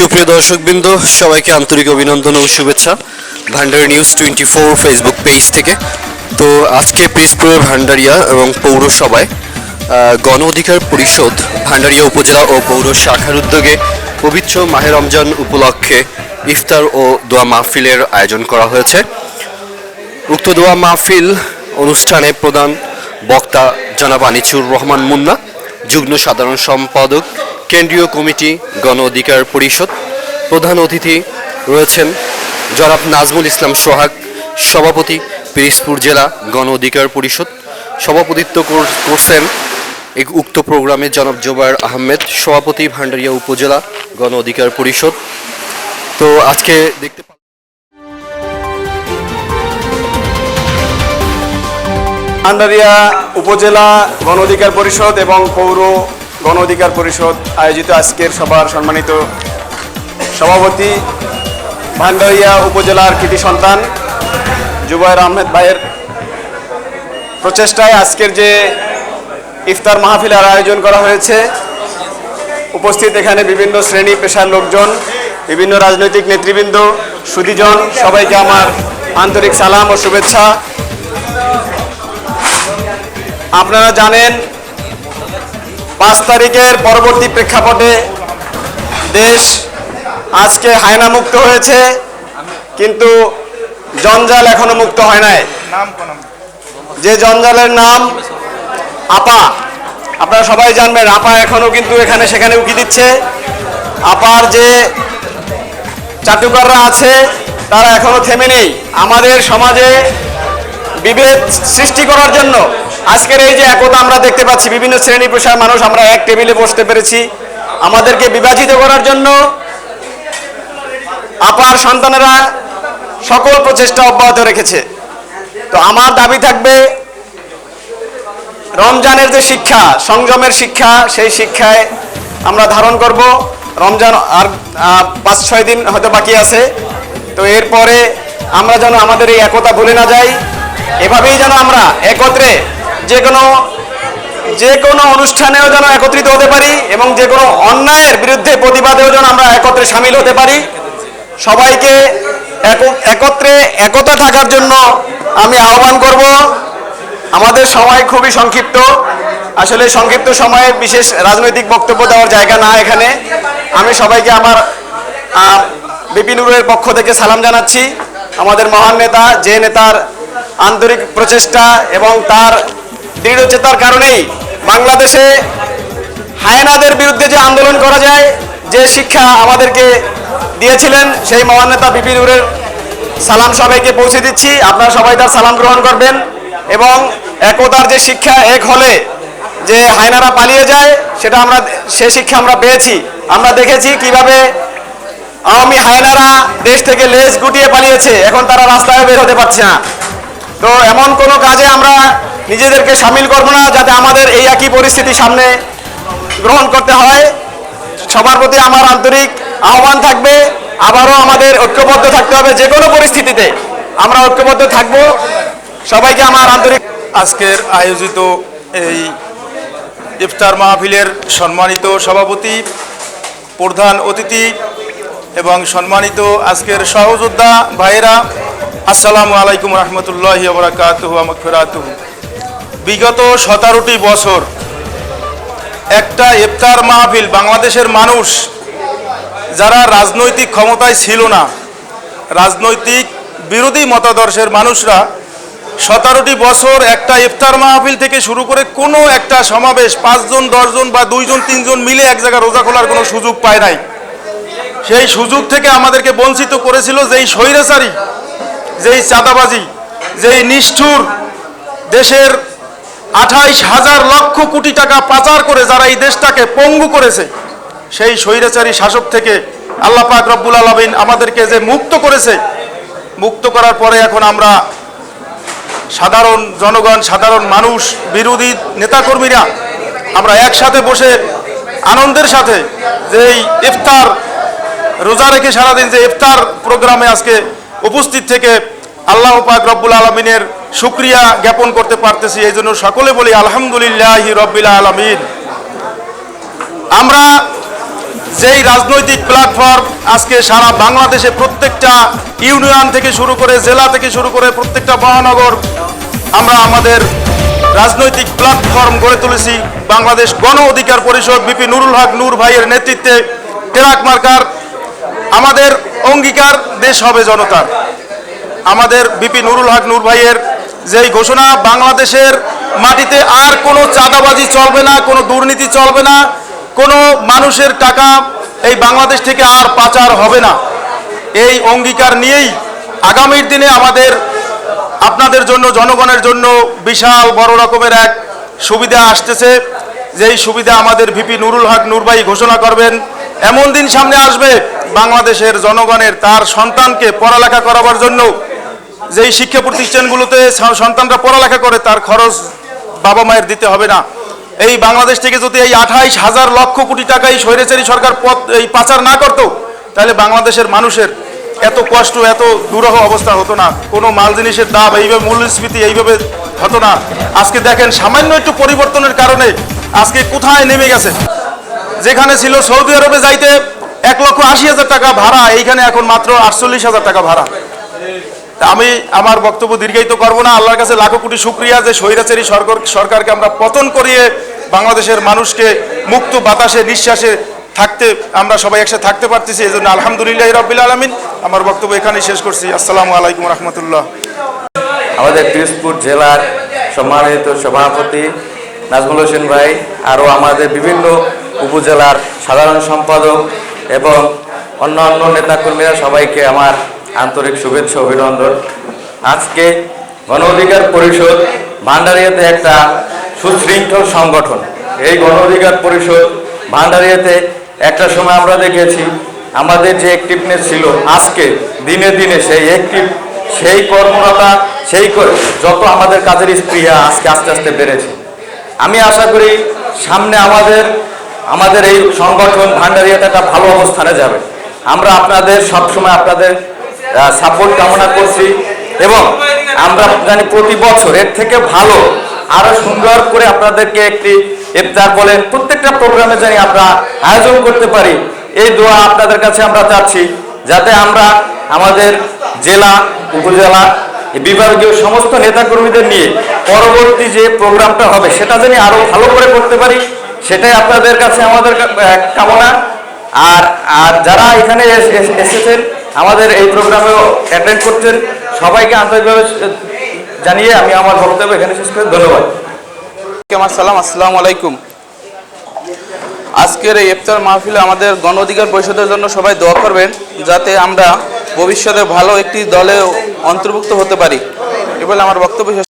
সুপ্রিয় দর্শকবৃন্দ, সবাইকে আন্তরিক অভিনন্দন ও শুভেচ্ছা। Bhandari news twenty four Facebook page থেকে। তো আজকে পিসপুরের ভান্ডারিয়া এবং পৌরসভায় গণ অধিকার পরিষদ ভান্ডারিয়া উপজেলা ও পৌর শাখার উদ্যোগে পবিত্র মাহে রমজান উপলক্ষে ইফতার ও দোয়া মাহফিলের আয়োজন করা হয়েছে। উক্ত দোয়া মাহফিল অনুষ্ঠানে প্রধান বক্তা জনাব আনিচুর রহমান মুন্না, যুগ্ম সাধারণ সম্পাদক কেন্দ্রীয় কমিটি, গণ অধিকার পরিষদ, প্রধান অতিথি রয়েছেন জনাব নাজমুল ইসলাম সোহাগ, সভাপতি পিরিজপুর জেলা গণ অধিকার পরিষদ, সভাপতিত্ব করছেন এই উক্ত প্রোগ্রামে জনাব জোবায়ের আহমেদ, সভাপতি ভান্ডারিয়া উপজেলা গণ অধিকার পরিষদ। তো আজকে দেখতে আন্ডারিয়া উপজেলা গণ অধিকার পরিষদ এবং পৌর গণ অধিকার পরিষদ আয়োজিত আজকের সবার সম্মানিত সভাপতি ভান্ডারিয়া উপজেলার কৃতি সন্তান জুবায়ের আহমেদ ভাইয়ের প্রচেষ্টায় আজকের যে ইফতার মাহফিলের আয়োজন করা হয়েছে, উপস্থিত এখানে বিভিন্ন শ্রেণি পেশার লোকজন, বিভিন্ন রাজনৈতিক নেতৃবৃন্দ সুদীজন সবাইকে আমার আন্তরিক সালাম ও শুভেচ্ছা। আপনারা জানেন পাঁচ তারিখের পরবর্তী প্রেক্ষাপটে দেশ আজকে হায়না মুক্ত হয়েছে, কিন্তু জঞ্জাল এখনও মুক্ত হয় নাই। যে জঞ্জালের নাম আপা, আপনারা সবাই জানবেন, আপা এখনও কিন্তু এখানে সেখানে উকি দিচ্ছে। আপার যে চাটুকাররা আছে, তারা এখনও থেমে নেই। আমাদের সমাজে বিভেদ সৃষ্টি করার জন্য আজকের এই যে একতা আমরা দেখতে পাচ্ছি, বিভিন্ন শ্রেণি পেশার মানুষ, আমরা এক টেবিলে বসতে পেরেছি। আমাদেরকে বিভাজিত করার জন্য আপার সন্তানেরা সকল প্রচেষ্টা অব্যাহত রেখেছে। তো আমার দাবি থাকবে, রমজানের যে শিক্ষা, সংযমের শিক্ষা, সেই শিক্ষায় আমরা ধারণ করব। রমজান আর পাঁচ, ছয় দিন হয়তো বাকি আছে। তো এরপরে আমরা যেন আমাদের এই একতা ভুলে না যাই। এভাবেই যেন আমরা একত্রে যে কোনো যে কোনো অনুষ্ঠানেও যেন একত্রিত হতে পারি এবং যে কোনো অন্যায়ের বিরুদ্ধে প্রতিবাদেও যেন আমরা একত্রে সামিল হতে পারি। সবাইকে এক- একত্রে একতা থাকার জন্য আমি আহ্বান করব। আমাদের সময় খুবই সংক্ষিপ্ত। আসলে সংক্ষিপ্ত সময়ে বিশেষ রাজনৈতিক বক্তব্য দেওয়ার জায়গা না এখানে। আমি সবাইকে আমার বিপিনুরের পক্ষ থেকে সালাম জানাচ্ছি। আমাদের মহান নেতা, যে নেতার আন্তরিক প্রচেষ্টা এবং তার দৃঢ়চেতার কারণেই বাংলাদেশে হায়নাদের বিরুদ্ধে যে আন্দোলন করা যায়, যে শিক্ষা আমাদেরকে দিয়েছিলেন, সেই মহান নেতা বিপিনুরের সালাম সবাইকে পৌঁছে দিচ্ছি। আপনারা সবাই তার সালাম গ্রহণ করবেন এবং একতার যে শিক্ষা এক হলে যে হায়নারা পালিয়ে যায়, সেটা আমরা, সে শিক্ষা আমরা পেয়েছি। আমরা দেখেছি কীভাবে আওয়ামী হায়নারা দেশ থেকে লেজ গুটিয়ে পালিয়েছে। এখন তারা রাস্তায় বের হতে পারছে না। তো এমন কোনো কাজে আমরা নিজেদেরকে সামিল করব না, যাতে আমাদের এই একই পরিস্থিতি সামনে গ্রহণ করতে হয়। সবার প্রতি আমার আন্তরিক আহ্বান থাকবে। আবারও আমাদের ঐক্যবদ্ধ থাকতে হবে যে কোনো পরিস্থিতিতে। আমরা ঐক্যবদ্ধ থাকব। সবাইকে আমার আন্তরিক আজকের আয়োজিত এই ইফতার মাহফিলের সম্মানিত সভাপতি, প্রধান অতিথি এবং সম্মানিত আজকের সহযোদ্ধা ভাইয়েরা, আসসালামু আলাইকুম রহমতুল্লাহ বরাকাতুহু আমফেরাতুহ বিগত সতেরোটি বছর একটা ইফতার মাহফিল বাংলাদেশের মানুষ যারা রাজনৈতিক ক্ষমতায় ছিল না, রাজনৈতিক বিরোধী মতাদর্শের মানুষরা সতেরোটি বছর একটা ইফতার মাহফিল থেকে শুরু করে কোনো একটা সমাবেশ পাঁচজন, দশজন বা দুইজন, তিনজন মিলে এক জায়গায় রোজা খোলার কোনো সুযোগ পায় নাই। সেই সুযোগ থেকে আমাদেরকে বঞ্চিত করেছিল যেই স্বৈরাচারী, যেই চাঁদাবাজি, যেই নিষ্ঠুর দেশের আঠাইশ হাজার লক্ষ কোটি টাকা পাচার করে যারা এই দেশটাকে পঙ্গু করেছে, সেই স্বৈরাচারী শাসক থেকে আল্লাহ পাক রব্বুল আলমিন আমাদেরকে যে মুক্ত করেছে, মুক্ত করার পরে এখন আমরা সাধারণ জনগণ, সাধারণ মানুষ, বিরোধী নেতাকর্মীরা আমরা একসাথে বসে আনন্দের সাথে যে এই ইফতার, রোজা রেখে সারাদিন যে ইফতার প্রোগ্রামে আজকে উপস্থিত থেকে আল্লাহ পাক রব্বুল আলমিনের শুক্রিয়া জ্ঞাপন করতে পারতেছি, এই জন্য সকলে বলি আলহামদুলিল্লাহ রব্বিল আলমিন। আমরা যেই রাজনৈতিক প্ল্যাটফর্ম আজকে সারা বাংলাদেশে প্রত্যেকটা ইউনিয়ন থেকে শুরু করে জেলা থেকে শুরু করে প্রত্যেকটা মহানগর আমরা আমাদের রাজনৈতিক প্ল্যাটফর্ম গড়ে তুলেছি। বাংলাদেশ গণ অধিকার পরিষদ বিপি নুরুল হক নূর ভাইয়ের নেতৃত্বে টেরাক মার্কার আমাদের অঙ্গীকার দেশ হবে জনতার। আমাদের বিপি নুরুল হক নূর ভাইয়ের যেই ঘোষণা, বাংলাদেশের মাটিতে আর কোনো চাঁদাবাজি চলবে না, কোনো দুর্নীতি চলবে না, কোনো মানুষের টাকা এই বাংলাদেশ থেকে আর পাচার হবে না। এই অঙ্গীকার নিয়েই আগামীর দিনে আমাদের, আপনাদের জন্য, জনগণের জন্য বিশাল বড় রকমের এক সুবিধা আসতেছে। যেই সুবিধা আমাদের ভিপি নুরুল হক নুরবাই ঘোষণা করবেন, এমন দিন সামনে আসবে বাংলাদেশের জনগণের তার সন্তানকে পড়ালেখা করাবার জন্য। যেই শিক্ষা প্রতিষ্ঠানগুলোতে সন্তানরা পড়ালেখা করে, তার খরচ বাবা মায়ের দিতে হবে না। এই বাংলাদেশ থেকে যদি এই আঠাইশ হাজার লক্ষ কোটি টাকা এই স্বৈরাচারী সরকার পথ এই পাচার না করতো, তাহলে বাংলাদেশের মানুষের এত কষ্ট, এত দুরহ অবস্থা হতো না। কোনো মাল জিনিসের দাম এইভাবে, মূল্যস্ফীতি এইভাবে হতো না। আজকে দেখেন, সামান্য একটু পরিবর্তনের কারণে আজকে কোথায় নেমে গেছে? যেখানে ছিল সৌদি আরবে যাইতে এক লক্ষ আশি হাজার টাকা ভাড়া, এইখানে এখন মাত্র আটচল্লিশ হাজার টাকা ভাড়া। আমি আমার বক্তব্য দীর্ঘায়িত করব না। আল্লাহর কাছে লাখো কোটি শুক্রিয়া যে স্বৈরাচারী সরকার সরকারকে আমরা পতন করিয়ে বাংলাদেশের মানুষকে মুক্ত বাতাসে, নিঃশ্বাসে থাকতে আমরা সবাই একসাথে থাকতে পারতেছি এই জন্য আলহামদুলিল্লাহ রবিল আলমিন আমার বক্তব্য এখানেই শেষ করছি। আসসালামু আলাইকুম রহমতুল্লাহ। আমাদের পিরোজপুর জেলার সম্মানিত সভাপতি নাজমুল হোসেন ভাই আরও আমাদের বিভিন্ন উপজেলার সাধারণ সম্পাদক এবং অন্যান্য নেতাকর্মীরা সবাইকে আমার আন্তরিক শুভেচ্ছা অভিনন্দন। আজকে গণ অধিকার পরিষদ ভান্ডারিয়াতে একটা সুশৃঙ্খল সংগঠন। এই গণ অধিকার পরিষদ ভান্ডারিয়াতে একটা সময় আমরা দেখেছি, আমাদের যে অ্যাক্টিভনেস ছিল, আজকে দিনে দিনে সেই অ্যাক্টিভ সেই কর্মরতা, সেই যত আমাদের কাজের স্প্রিয়া আজকে আস্তে আস্তে বেড়েছে। আমি আশা করি সামনে আমাদের আমাদের এই সংগঠন ভান্ডারিয়াতে একটা ভালো অবস্থানে যাবে। আমরা আপনাদের সবসময় আপনাদের সাপোর্ট কামনা করছি। এবং আমরা জানি প্রতি বছর এর থেকে ভালো, আরও সুন্দর করে আপনাদেরকে একটি ইফতার বলেন প্রত্যেকটা প্রোগ্রামে জানি আমরা আয়োজন করতে পারি। এই দোয়া আপনাদের কাছে আমরা চাচ্ছি যাতে আমরা আমাদের জেলা, উপজেলা, বিভাগীয় সমস্ত নেতাকর্মীদের নিয়ে পরবর্তী যে প্রোগ্রামটা হবে, সেটা যেন আরও ভালো করে করতে পারি। সেটাই আপনাদের কাছে আমাদের কামনা। আর আর যারা এখানে এস- এস- এসেছেন আমাদের এই প্রোগ্রামেও অ্যাটেন্ড করছেন। সবাইকে আন্তরিকভাবে জানিয়ে আমি আমার বক্তব্য এখানে শেষ করে। ধন্যবাদ। আমার সালাম আসসালামু আলাইকুম। আজকের এই ইফতার মাহফিলে আমাদের গণ অধিকার পরিষদের জন্য সবাই দোয়া করবেন, যাতে আমরা ভবিষ্যতে ভালো একটি দলে অন্তর্ভুক্ত হতে পারি। এবার আমার বক্তব্য